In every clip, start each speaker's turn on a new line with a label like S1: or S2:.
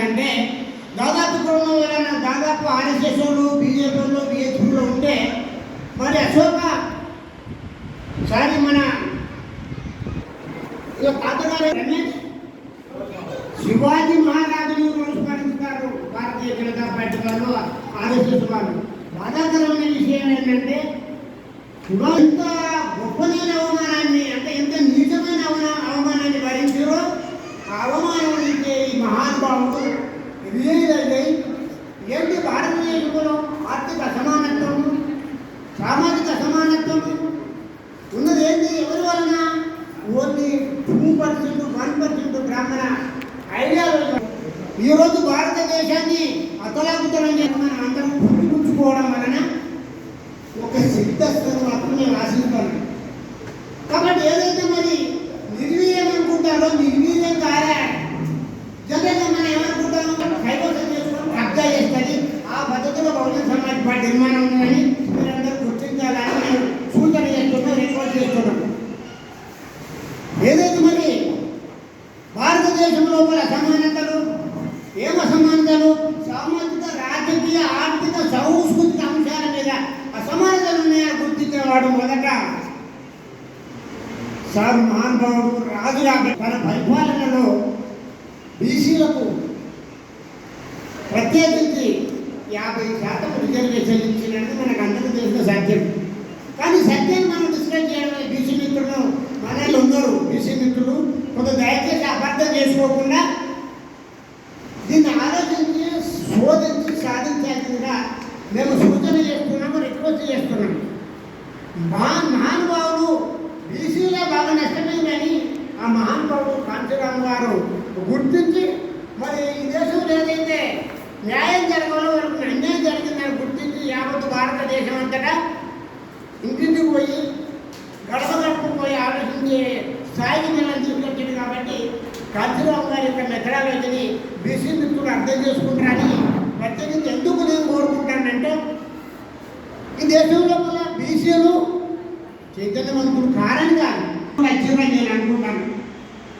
S1: ఏమంటున్నారంటే దాదాపు కుటుంబం ఎవరైనా దాదాపు ఆర్ఎస్ఎస్ బీజేపీలో బీఎస్పీలో ఉంటే మరి అశోక సారి మన తాతగారు రమేష్ శివాజీ మహారాజుని స్మరించుతారు భారతీయ జనతా పార్టీ వాళ్ళు ఆర్ఎస్ఎస్ వాళ్ళు. బాధాకరమైన విషయం ఏంటంటే శివాజీ ఎంత గొప్పదైన మహానుభావుడు రిలీజ్ అయ్యాయి భారతీయ భారతదేశంలో ఆర్థిక అసమానత్వము సామాజిక అసమానత్వము ఉన్నది ఏంటి? ఎవరి వలన? Only two percent one percent బ్రాహ్మణ ఐడియాలజీ ఈరోజు భారతదేశాన్ని అతలాకుతలం చేసి నిర్మాణం ఉందని మీరందరూ గుర్తించాలని నేను సూచన చేస్తున్నా రిక్వెస్ట్ చేస్తున్నాను ఏదైతే మరి భారతదేశం లోపల అసమానతలు ఏం అసమానతలు? సామాజిక రాజకీయ ఆర్థిక సాంస్కృతిక అంశాల మీద అసమానతలు ఉన్నాయని గుర్తించేవాడు మొదట సార్ మహానుభావుడు రాజుగా తన పరిపాలనలో బీసీలకు ప్రత్యేకించి యాభై శాతం రిజర్వే ఇచ్చినట్టు మనకు అందరికీ తెలిసిన సత్యం. కానీ సత్యం మనం డిస్కస్ చేయాలి బీసీ మిత్రులు మనలో ఉన్నారు బీసీ మిత్రులు కొంత దయచేసి అబద్ధం చేసుకోకుండా దీన్ని ఆలోచించి శోధించి సాధించాల్సిందిగా మేము సూచన చేస్తున్నాము రిక్వెస్ట్ చేస్తున్నాము. మా మహానుభావులు బీసీలో బాగా నష్టమైందని ఆ మహానుభావుడు కాంచరామ్ గారు గుర్తించి మరి ఈ దేశంలో ఏదైతే న్యాయం జరగాలో గుర్తించి భారతదేశం అంతటా ఇంటికి పోయి గడప గడప పోయి ఆలోచించే స్థాయికి మనం తీసుకొచ్చింది కాబట్టి కాంతిరావు గారి యొక్క మెథడాలజీని బీసీ మిత్రులు అర్థం చేసుకుంటారని ప్రత్యేకించి ఎందుకు నేను కోరుకుంటానంటే ఈ దేశంలో కూడా బీసీలు చైతన్యవంతులు కారణంగా వచ్చిందని నేను అనుకుంటాను.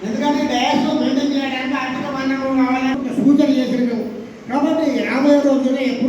S1: ఎందుకంటే డయాస్ మెయింటైన్ చేయడానికి ఆర్థిక వనరులు కావాలని సూచన చేసింది కాబట్టి రాబోయే రోజుల్లో ఎప్పుడు